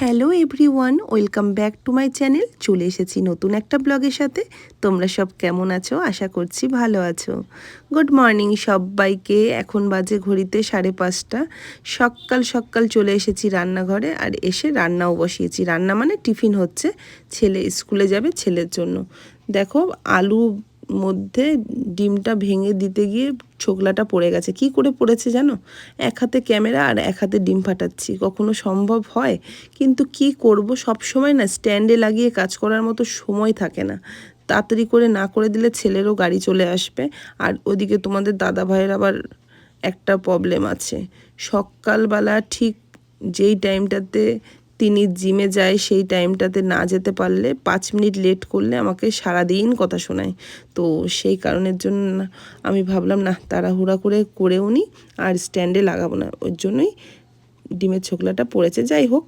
Hello everyone, welcome back to my channel. চলে এসেছি নতুন একটা ব্লগের সাথে। তোমরা সব কেমন আছো? আশা করছি ভালো আছো। গুড মর্নিং সবাইকে। এখন বাজে ঘড়িতে সাড়ে পাঁচটা। সকাল সকাল চলে এসেছি রান্নাঘরে আর এসে রান্নাও বসিয়েছি। রান্না মানে টিফিন হচ্ছে। ছেলে স্কুলে যাবে ছেলের জন্য। দেখো, আলু মধ্যে ডিমটা ভেঙে দিতে গিয়ে ছোকলাটা পড়ে গেছে। কি করে পড়েছে জানো? এক হাতে ক্যামেরা আর এক হাতে ডিম ফাটাচ্ছি। কখনো সম্ভব হয়? কিন্তু কি করব? সব সময় না স্ট্যান্ডে লাগিয়ে কাজ করার মতো সময় থাকে না। তাড়াতাড়ি করে না করে দিলে ছেলেরও গাড়ি চলে আসবে। আর ওদিকে তোমাদের দাদা ভাইয়ের আবার একটা প্রবলেম আছে। সকালবেলা ঠিক যেই টাইমটাতে তিনি জিমে যায় সেই টাইমটাতে না যেতে পারলে পাঁচ মিনিট লেট করলে আমাকে সারাদিন কথা শোনায়। তো সেই কারণের জন্য আমি ভাবলাম না, তাড়াহুড়া করে করেও নি আর স্ট্যান্ডে লাগাবো না। ওর জন্যই ডিমের ছোকলাটা পড়েছে। যাই হোক,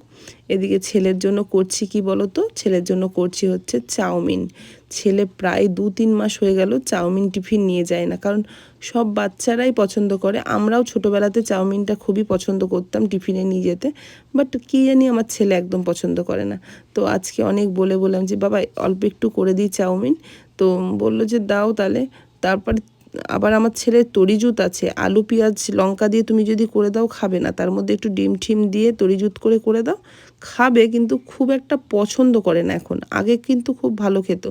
এদিকে ছেলের জন্য করছি কি বলো তো ছেলের জন্য করছি হচ্ছে চাউমিন। ছেলে প্রায় দু তিন মাস হয়ে গেল চাউমিন টিফিন নিয়ে যায় না। কারণ সব বাচ্চারাই পছন্দ করে। আমরাও ছোটোবেলাতে চাউমিনটা খুবই পছন্দ করতাম টিফিনে নিয়ে যেতে। বাট কী জানি আমার ছেলে একদম পছন্দ করে না। তো আজকে অনেক বলে বললাম যে, বাবা, অল্প একটু করে দিই চাউমিন। তো বলল যে, দাও তাহলে। তারপর আবার আমার ছেলের তরিজুত আছে। আলু, পেঁয়াজ, লঙ্কা দিয়ে তুমি যদি করে দাও, খাবে না। তার মধ্যে একটু ডিম ঠিম দিয়ে তরিজুত করে করে দাও। খাবে কিন্তু খুব একটা পছন্দ করে না এখন। আগে কিন্তু খুব ভালো খেত।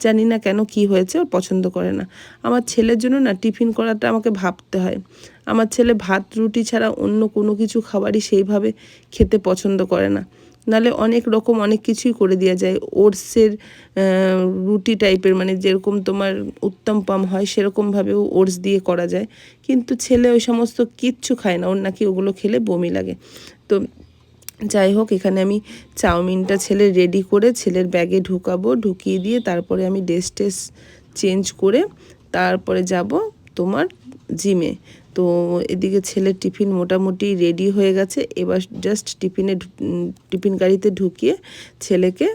জানি না কেন কি হয়েছে, ওর পছন্দ করে না। আমার ছেলের জন্য না টিফিন করাটা আমাকে ভাবতে হয়। আমার ছেলে ভাত, রুটি ছাড়া অন্য কোনো কিছু খাবারই সেইভাবে খেতে পছন্দ করে না। নালে অনেক রকম অনেক কিছুই করে দেওয়া যায়। ওটসের রুটি টাইপের মানে যেরকম তোমার উত্তম পাম হয় সেরকমভাবেও ওটস দিয়ে করা যায়। কিন্তু ছেলে ওই সমস্ত কিচ্ছু খায় না, ওর নাকি ওগুলো খেলে বমি লাগে। তো যাই হোক, এখানে আমি চাউমিনটা ছেলে রেডি করে ছেলের ব্যাগে ঢুকাবো, ঢুকিয়ে দিয়ে তারপরে আমি ড্রেস টেস চেঞ্জ করে তারপরে যাব তোমার জিমে তো এদিকে ছেলের টিফিন মোটামুটি রেডি হয়ে গেছে। এবার জাস্ট টিফিনে টিফিন গাড়িতে ঢুকিয়ে ছেলেকে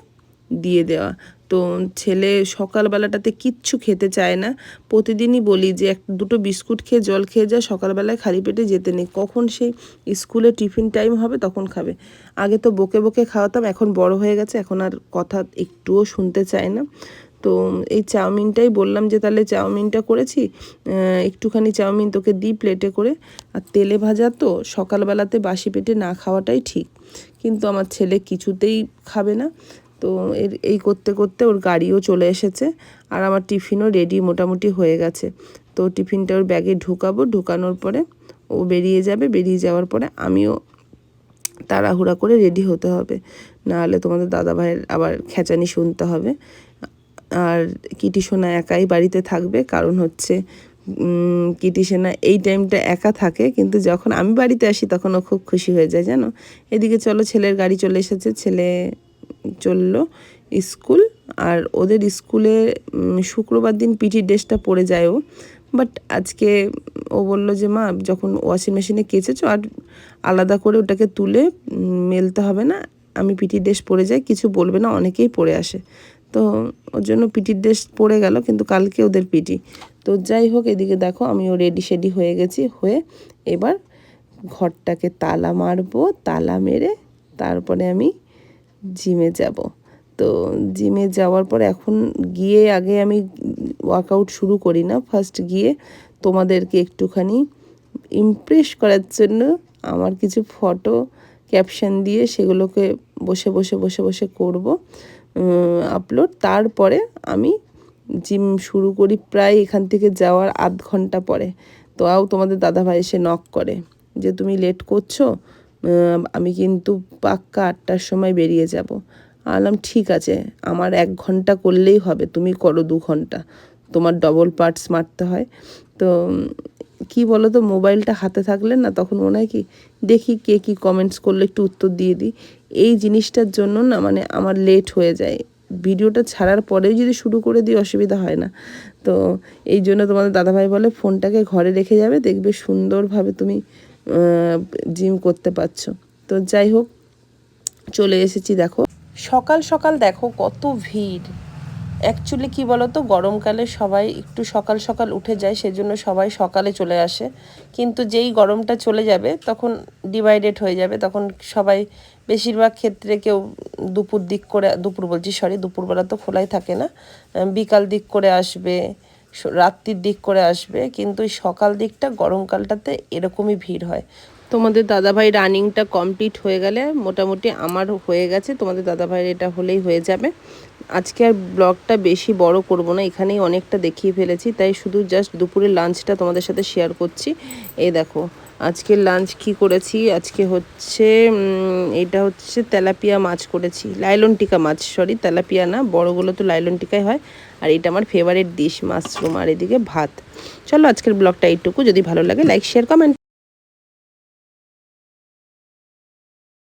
দিয়ে দেওয়া। তো ছেলে সকালবেলাটাতে কিচ্ছু খেতে চায় না। প্রতিদিনই বলি যে এক দুটো বিস্কুট খেয়ে জল খেয়ে যা, সকালবেলায় খালি পেটে যেতে নেই। কখন সেই স্কুলে টিফিন টাইম হবে তখন খাবে। আগে তো বকে বকে খাওয়াতাম, এখন বড় হয়ে গেছে, এখন আর কথা একটুও শুনতে চায় না। তো এই চাউমিনটাই বললাম যে তাহলে চাউমিনটা করেছি একটুখানি চাউমিন তোকে দিই প্লেটে করে। আর তেলে ভাজা তো সকালবেলাতে বাসি পেটে না খাওয়াটাই ঠিক, কিন্তু আমার ছেলে কিছুতেই খাবে না। তো এর, এই করতে করতে ওর গাড়িও চলে এসেছে আর আমার টিফিনও রেডি মোটামুটি হয়ে গেছে। তো টিফিনটা ওর ব্যাগে ঢুকাবো, ঢুকানোর পরে ও বেরিয়ে যাবে। বেরিয়ে যাওয়ার পরে আমিও তাড়াহুড়া করে রেডি হতে হবে। নাহলে তোমাদের দাদা ভাইয়ের আবার খেচানি শুনতে হবে। আর কিটি সোনা একাই বাড়িতে থাকবে। কারণ হচ্ছে কিটি সোনা এই টাইমটা একা থাকে, কিন্তু যখন আমি বাড়িতে আসি তখন ও খুব খুশি হয়ে যায়, জানো? এদিকে চলো, ছেলের গাড়ি চলে এসেছে, ছেলে চলল স্কুল, আর ওদের স্কুলে শুক্রবার দিন পিটি ড্রেসটা পরে যায় ও। বাট আজকে ও বলল যে, মা, যখন ওয়াশিং মেশিনে কেচেছো আর আলাদা করে ওটাকে তুলে মেলতে হবে না, আমি পিটি ড্রেস পরে যাই, কিছু বলবে না, অনেকেই পরে আসে। তো ওর জন্য পিটির ড্রেস পরে গেল, কিন্তু কালকে ওদের পিটি। তো যাই হোক, এদিকে দেখো আমিও রেডি শেডি হয়ে গেছি, হয়ে এবার ঘরটাকে তালা মারবো, তালা মেরে তারপরে আমি জিমে যাব। তো জিমে যাওয়ার পর এখন গিয়ে আগে আমি ওয়ার্কআউট শুরু করি না ফার্স্ট গিয়ে তোমাদেরকে একটুখানি ইমপ্রেস করার জন্য আমার কিছু ফটো ক্যাপশন দিয়ে সেগুলোকে বসে বসে বসে বসে করব। আপলোড তারপরে আমি জিম শুরু করি প্রায় এখান থেকে যাওয়ার আধ ঘণ্টা পরে। তো আও তোমাদের দাদাভাই এসে নক করে যে, তুমি লেট করছ আমি কিন্তু পাক্কা আটটার সময় বেরিয়ে যাব। আলাম ঠিক আছে, আমার এক ঘণ্টা করলেই হবে, তুমি করো দু ঘণ্টা। তোমার ডবল পার্টস মারতে হয়। তো কি বলো তো মোবাইলটা হাতে থাকলে না তখন মনে হয় কি, দেখি কে কী কমেন্টস করলে, একটু উত্তর দিয়ে দিই। এই জিনিসটার জন্য না মানে আমার লেট হয়ে যায়। ভিডিওটা ছাড়ার পরেও যদি শুরু করে দিই, অসুবিধা হয় না। তো এই জন্য তোমাদের দাদাভাই বলে, ফোনটাকে ঘরে রেখে যাবে, দেখবে সুন্দরভাবে তুমি জিম করতে পারছ। তো যাই হোক, চলে এসেছি দেখো। সকাল সকাল দেখো কত ভিড়। অ্যাকচুয়ালি কি বলতো, গরমকালে সবাই একটু সকাল সকাল উঠে যায়, সেজন্য সবাই সকালে চলে আসে। কিন্তু যেই গরমটা চলে যাবে, তখন ডিভাইডেড হয়ে যাবে। তখন সবাই বেশিরভাগ ক্ষেত্রে কেউ দুপুর দিক করে, দুপুর বলছি সরি দুপুরবেলা তো খোলাই থাকে না। বিকাল দিক করে আসবে রাত্রির দিক করে আসবে। কিন্তু সকাল দিকটা গরমকালটাতে এরকমই ভিড় হয়। তোমাদের দাদাভাই রানিংটা কমপ্লিট হয়ে গেলে মোটামুটি আমার হয়ে গেছে, তোমাদের দাদাভাইয়ের এটা হলেই হয়ে যাবে। আজকে আর ব্লগটা বেশি বড় করব না, এখানেই অনেকটা দেখিয়ে ফেলেছি, তাই শুধু জাস্ট দুপুরের লাঞ্চটা তোমাদের সাথে শেয়ার করছি। এই দেখো, আজকের লাঞ্চ কি করেছি? আজকে হচ্ছে এটা হচ্ছে তেলাপিয়া মাছ করেছি, লাইলন টিকা মাছ সরি তেলাপিয়া না, বড়গুলো তো লাইলন টিকাই হয়, আর এটা আমার ফেভারিট ডিশ মাশরুম আর এদিকে ভাত। চলো আজকের ব্লগটা এইটুকু, যদি ভালো লাগে লাইক শেয়ার কমেন্ট